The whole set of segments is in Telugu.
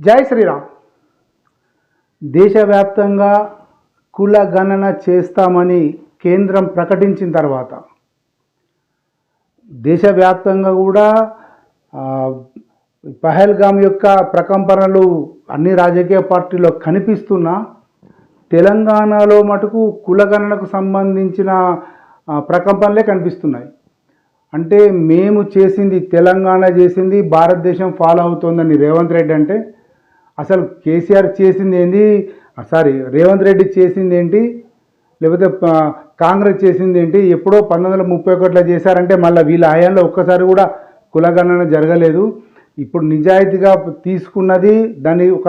జై శ్రీరామ్. దేశవ్యాప్తంగా కుల గణన చేస్తామని కేంద్రం ప్రకటించిన తర్వాత దేశవ్యాప్తంగా కూడా పహల్గామ్ యొక్క ప్రకంపనలు అన్ని రాజకీయ పార్టీల్లో కనిపిస్తున్నా తెలంగాణలో మటుకు కులగణనకు సంబంధించిన ప్రకంపనలే కనిపిస్తున్నాయి. అంటే మేము చేసింది తెలంగాణ చేసింది భారతదేశం ఫాలో అవుతోందని రేవంత్ రెడ్డి అంటే అసలు కేసీఆర్ చేసింది ఏంది? సారీ రేవంత్ రెడ్డి చేసింది ఏంటి? లేకపోతే కాంగ్రెస్ చేసింది ఏంటి? ఎప్పుడో పంతొమ్మిది వందల ముప్పై ఒకటిలో చేశారంటే మళ్ళీ వీళ్ళ హయాంలో ఒక్కసారి కూడా కులగణన జరగలేదు. ఇప్పుడు నిజాయితీగా తీసుకున్నది దాన్ని ఒక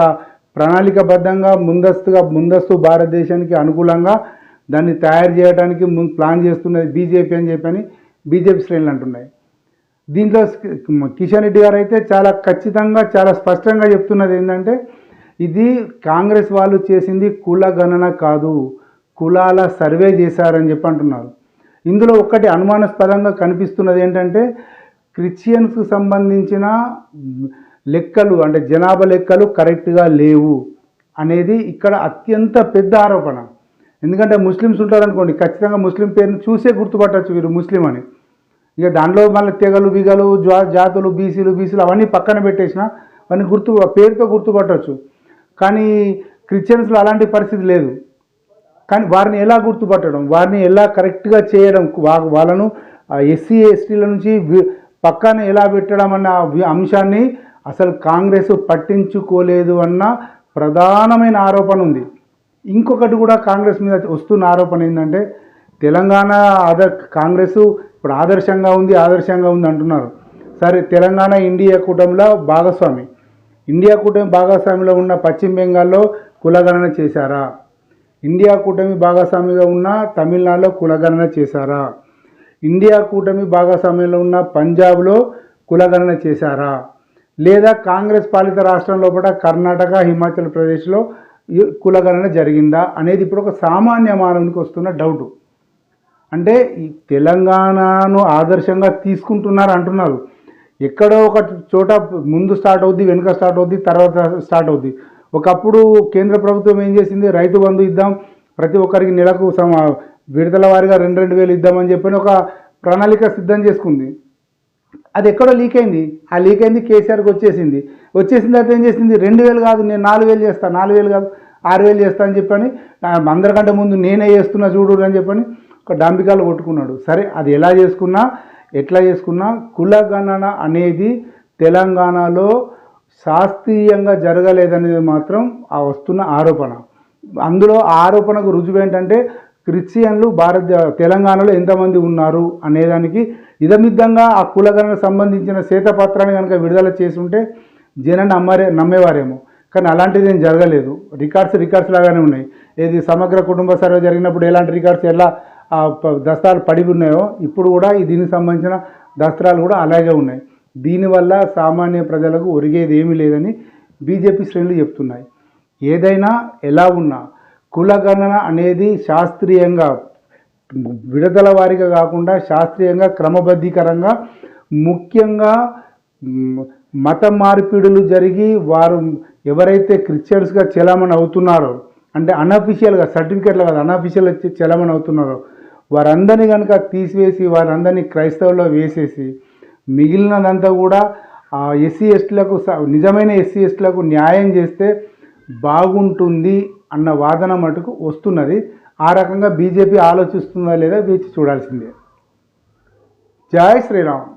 ప్రణాళికబద్ధంగా ముందస్తుగా ముందస్తు భారతదేశానికి అనుకూలంగా దాన్ని తయారు చేయడానికి ముందు ప్లాన్ చేస్తున్నది బీజేపీ అని చెప్పని బీజేపీ శ్రేణులు అంటున్నాయి. దీంట్లో కిషన్ రెడ్డి గారు అయితే చాలా ఖచ్చితంగా చాలా స్పష్టంగా చెప్తున్నది ఏంటంటే ఇది కాంగ్రెస్ వాళ్ళు చేసింది కుల గణన కాదు కులాల సర్వే చేశారని చెప్పి అంటున్నారు. ఇందులో ఒక్కటి అనుమానాస్పదంగా కనిపిస్తున్నది ఏంటంటే క్రిస్టియన్స్కు సంబంధించిన లెక్కలు అంటే జనాభా లెక్కలు కరెక్ట్గా లేవు అనేది ఇక్కడ అత్యంత పెద్ద ఆరోపణ. ఎందుకంటే ముస్లిమ్స్ ఉంటారనుకోండి ఖచ్చితంగా ముస్లిం పేరుని చూసే గుర్తుపట్టచ్చు వీరు ముస్లిం అని. ఇక దాంట్లో మళ్ళీ తెగలు బిగలు జా జాతులు బీసీలు బీసీలు అవన్నీ పక్కన పెట్టేసిన అవన్నీ గుర్తు పేరుతో గుర్తుపట్టవచ్చు కానీ క్రిస్టియన్స్లో అలాంటి పరిస్థితి లేదు. కానీ వారిని ఎలా గుర్తుపట్టడం? వారిని ఎలా కరెక్ట్గా చేయడం? వాళ్ళను ఎస్సీ ఎస్టీల నుంచి పక్కన ఎలా పెట్టడం అన్న అంశాన్ని అసలు కాంగ్రెస్ పట్టించుకోలేదు అన్న ప్రధానమైన ఆరోపణ ఉంది. ఇంకొకటి కూడా కాంగ్రెస్ మీద వస్తున్న ఆరోపణ ఏంటంటే తెలంగాణ ఆదర్ కాంగ్రెస్ ఇప్పుడు ఆదర్శంగా ఉంది ఆదర్శంగా ఉంది అంటున్నారు. సరే తెలంగాణ ఇండియా కూటమిలో భాగస్వామి. ఇండియా కూటమి భాగస్వామిలో ఉన్న పశ్చిమ బెంగాల్లో కులగణన చేశారా? ఇండియా కూటమి భాగస్వామిగా ఉన్న తమిళనాడులో కులగణన చేశారా? ఇండియా కూటమి భాగస్వామ్యంలో ఉన్న పంజాబ్లో కులగణన చేశారా? లేదా కాంగ్రెస్ పాలిత రాష్ట్రంలో లోపల కర్ణాటక హిమాచల్ ప్రదేశ్లో కులగణన జరిగిందా అనేది ఇప్పుడు ఒక సామాన్య మానవునికి వస్తున్న డౌటు. అంటే ఈ తెలంగాణను ఆదర్శంగా తీసుకుంటున్నారు అంటున్నారు. ఎక్కడో ఒక చోట ముందు స్టార్ట్ అవుద్ది వెనుక స్టార్ట్ అవుద్ది తర్వాత స్టార్ట్ అవుద్ది. ఒకప్పుడు కేంద్ర ప్రభుత్వం ఏం చేసింది? రైతు బంధు ఇద్దాం ప్రతి ఒక్కరికి నెలకు సమ విడతల వారిగా రెండు రెండు వేలు ఇద్దామని చెప్పని ఒక ప్రణాళిక సిద్ధం చేసుకుంది. అది ఎక్కడో లీక్ అయింది. ఆ లీక్ అయింది కేసీఆర్కి వచ్చేసింది. వచ్చేసిన తర్వాత ఏం చేసింది? రెండు వేలు కాదు నేను నాలుగు వేలు చేస్తాను నాలుగు వేలు కాదు ఆరు వేలు చేస్తా అని చెప్పని అందరికంటే ముందు నేనే చేస్తున్నా చూడు అని చెప్పని ఒక డాంబికాలు కొట్టుకున్నాడు. సరే అది ఎలా చేసుకున్నా ఎట్లా చేసుకున్నా కులగణన అనేది తెలంగాణలో శాస్త్రీయంగా జరగలేదనేది మాత్రం ఆ వస్తున్న ఆరోపణ. అందులో ఆ ఆరోపణకు రుజువు ఏంటంటే క్రిస్టియన్లు భారత తెలంగాణలో ఎంతమంది ఉన్నారు అనేదానికి ఇదమిద్దంగా ఆ కులగణనకు సంబంధించిన శ్వేతపత్రాన్ని కనుక విడుదల చేసి ఉంటే జనం నమ్మరే నమ్మేవారేమో. కానీ అలాంటిది ఏం జరగలేదు. రికార్డ్స్ రికార్డ్స్ లాగానే ఉన్నాయి. ఏది సమగ్ర కుటుంబ సర్వే జరిగినప్పుడు ఎలాంటి రికార్డ్స్ ఎలా ఆ ప- దస్త్రాలు పడి ఉన్నాయో ఇప్పుడు కూడా ఈ దీనికి సంబంధించిన దస్త్రాలు కూడా అలాగే ఉన్నాయి. దీనివల్ల సామాన్య ప్రజలకు ఒరిగేది ఏమీ లేదని బీజేపీ శ్రేణులు చెప్తున్నాయి. ఏదైనా ఎలా ఉన్నా కులగణన అనేది శాస్త్రీయంగా విడతల వారిగా కాకుండా శాస్త్రీయంగా క్రమబద్ధీకరంగా ముఖ్యంగా మత మార్పిడులు జరిగి వారు ఎవరైతే క్రిస్టియన్స్గా చలామణి అవుతున్నారో అంటే అన్అఫీషియల్గా సర్టిఫికేట్లు కాదు అన్అఫీషియల్ వచ్చి చలామణి అవుతున్నారో వారందరినీ కనుక తీసివేసి వారందరినీ క్రైస్తవుల్లో వేసేసి మిగిలినదంతా కూడా ఆ ఎస్సీ ఎస్టీలకు నిజమైన ఎస్సీ ఎస్టీలకు న్యాయం చేస్తే బాగుంటుంది అన్న వాదన మటుకు వస్తున్నది. ఆ రకంగా బీజేపీ ఆలోచిస్తుందా లేదా వేచి చూడాల్సిందే. జై శ్రీరామ్.